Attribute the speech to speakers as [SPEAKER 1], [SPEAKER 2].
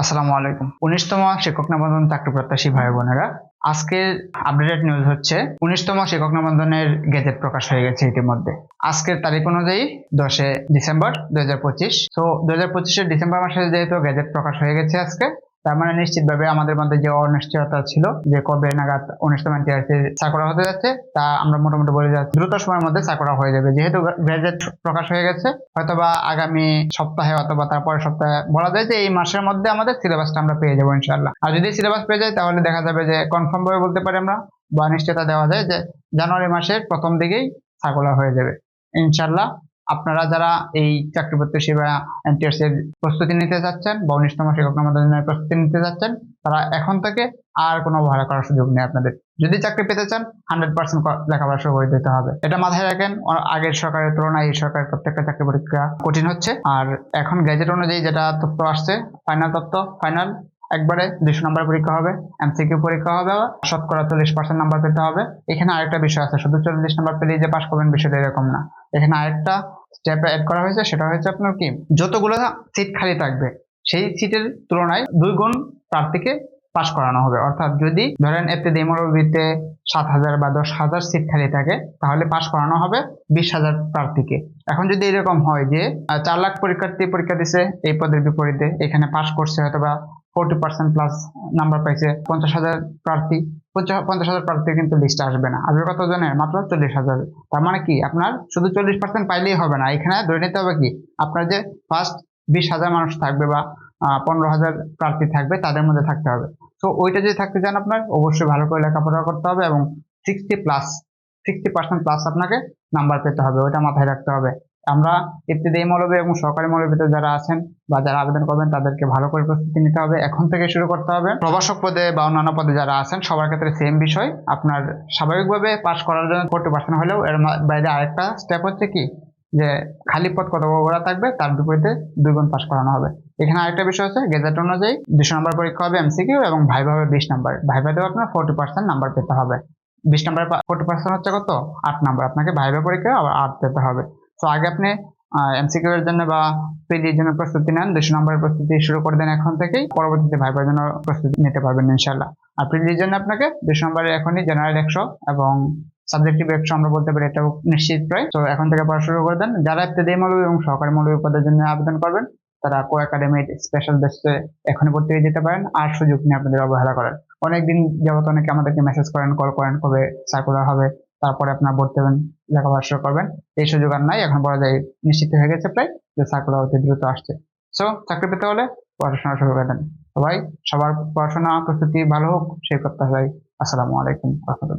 [SPEAKER 1] আসসালামু আলাইকুম। উনিশতম শিক্ষক নিবন্ধন চাকরি প্রত্যাশী ভাই বোনেরা, আজকের আপডেটেড নিউজ হচ্ছে, উনিশতম শিক্ষক নিবন্ধনের গেজেট প্রকাশ হয়ে গেছে ইতিমধ্যে। আজকের তারিখ অনুযায়ী দশে ডিসেম্বর দুই হাজার পঁচিশ। তো দুই হাজার পঁচিশের ডিসেম্বর মাসে যেহেতু গেজেট প্রকাশ হয়ে গেছে আজকে তার মানে নিশ্চিতভাবে আমাদের মধ্যে যে অনিশ্চয়তা ছিল, যে কবে নাগাদ টিআরসি চাকরা হতে যাচ্ছে, তা আমরা মোটামুটি বলে যাচ্ছি। দ্রুত সময়ের মধ্যে চাকরা হয়ে যাবে। যেহেতু গ্যাজেট প্রকাশ হয়ে গেছে, হয়তোবা আগামী সপ্তাহে অথবা তারপরের সপ্তাহে বলা যায় যে এই মাসের মধ্যে আমাদের সিলেবাসটা আমরা পেয়ে যাব ইনশাল্লাহ আর যদি সিলেবাস পেয়ে যাই তাহলে দেখা যাবে যে কনফার্ম ভাবে বলতে পারি আমরা, বা নিশ্চয়তা দেওয়া যায় যে জানুয়ারি মাসের প্রথম দিকেই সার্কুলার হয়ে যাবে। ইনশাল্লাহ আপনারা যারা এই চাকরি প্রত্যাশী বা এনটিএস এর প্রস্তুতি নিতে যাচ্ছেন বা উনিশতম শিক্ষক নিবন্ধনের প্রস্তুতি নিতে যাচ্ছেন, তারা এখন থেকে আর কোনো অবহেলা করার সুযোগ নেই আপনাদের। যদি চাকরি পেতে চান হান্ড্রেড পার্সেন্ট লেখাপড়া শুরু করে দিতে হবে। এটা মাথায় রাখেন আগের সরকারের তুলনায় এই সরকারের প্রত্যেকটা চাকরি পরীক্ষা কঠিন হচ্ছে। আর এখন গ্যাজেট অনুযায়ী যেটা তথ্য আসছে ফাইনাল তথ্য ফাইনাল একবারে দুশো নাম্বার পরীক্ষা হবে, এমসিকিউ পরীক্ষা হবে, শতকরা চল্লিশ পার্সেন্ট নাম্বার পেতে হবে। এখানে আরেকটা বিষয় আছে, শুধু চল্লিশ নাম্বার পেলেই যে পাস করবেন বিষয়টা এরকম না। এখানে আরেকটা স্টেপ অ্যাড করা হয়েছে, সেটা হচ্ছে আপনার কি? যতগুলো সিট খালি থাকবে, সেই সিটের তুলনায় দুই গুণ প্রার্থীকে পাস করানো হবে। অর্থাৎ যদি ধরেন এতে ডেমোরবিতে সাত হাজার বা দশ হাজার সিট খালি থাকে, তাহলে পাস করানো হবে বিশ হাজার প্রার্থীকে এখন যদি এরকম হয় যে চার লাখ পরীক্ষার্থী পরীক্ষা দিছে, এই পদের বিপরীতে এখানে পাস করছে হয়তো বা ফোরটি পার্সেন্ট প্লাস নাম্বার পাইছে, পঞ্চাশ হাজার প্রার্থী পঞ্চাশ হাজার প্রার্থী কিন্তু লিস্টে আসবে না। আসবে কত জনের? মাত্র চল্লিশ হাজার। তার মানে কি? আপনার শুধু চল্লিশ পার্সেন্ট পাইলেই হবে না। এখানে ধরে নিতে হবে কি? আপনার যে ফার্স্ট বিশ হাজার মানুষ থাকবে বা পনেরো হাজার প্রার্থী থাকবে, তাদের মধ্যে থাকতে হবে। তো ওইটা যদি থাকতে চান আপনার, অবশ্যই ভালো করে লেখাপড়া করতে হবে এবং sixty plus sixty percent plus আপনাকে নাম্বার পেতে হবে। ওইটা মাথায় রাখতে হবে। আমরা ইত্যাদি মৌলবী এবং সরকারি মৌলবীতে যারা আছেন বা যারা আবেদন করবেন, তাদেরকে ভালো করে প্রস্তুতি নিতে হবে। এখন থেকে শুরু করতে হবে। প্রভাষক পদে বা অন্যান্য পদে যারা আছেন, সবার ক্ষেত্রে সেম বিষয়। আপনার স্বাভাবিকভাবে পাস করার জন্য ফোর্টি পার্সেন্ট হলেও এর বাইরে আরেকটা স্টেপ হচ্ছে কি? যে খালি পদ কত করা থাকবে, তার বিপরীতে দুই গুণ পাস করানো হবে। এখানে আরেকটা বিষয় হচ্ছে, গেজেট অনুযায়ী দুশো নম্বর পরীক্ষা হবে এমসিকিউ এবং ভাইভা হবে বিশ নাম্বার ভাইভাতেও আপনার ফোর্টি পার্সেন্ট নাম্বার পেতে হবে। বিশ নাম্বার ফোর্টি পার্সেন্ট হচ্ছে কত? আট নাম্বার আপনাকে ভাইভা পরীক্ষা আবার আট পেতে হবে। তো আগে আপনি এমসিকিউ এর জন্য বা পিডির জন্য প্রস্তুতি নেন। দুশো নম্বরের প্রস্তুতি শুরু করে দেন এখন থেকেই। পরবর্তীতে ভাইবার জন্য প্রস্তুতি নিতে পারবেন ইনশাল্লাহ আর পিডির জন্য আপনাকে দুশো নম্বরের এখনই জেনারেল একশো এবং সাবজেক্টিভ একশো আমরা বলতে পারি এটাও নিশ্চিত প্রায়। তো এখন থেকে পড়া শুরু করে দেন। যারা ইত্যাদি মৌলবী এবং সহকারী মৌলবী পদের জন্য আবেদন করবেন, তারা কো একাডেমির স্পেশাল বেসে এখনই ভর্তি হয়ে যেতে পারেন। আর সুযোগ নিয়ে আপনাদের অবহেলা করেন অনেকদিন যাবত অনেকে আমাদেরকে মেসেজ করেন কল করেন, কবে সার্কুলার হবে, তারপরে আপনার ভর্তি হবেন। লেখাপড়া শুরু করবেন। এই সুযোগ আর নাই, এখন বলা যায় নিশ্চিত হয়ে গেছে প্রায় যে সার্কুলার অতি দ্রুত আসছে। সো চাকরি পেতে হলে পড়াশোনা শুরু করে দেন। সবাই, সবার পড়াশোনা, প্রস্তুতি ভালো হোক, সেই প্রত্যাশায় আসসালামু আলাইকুম রহমতুল্লাহ।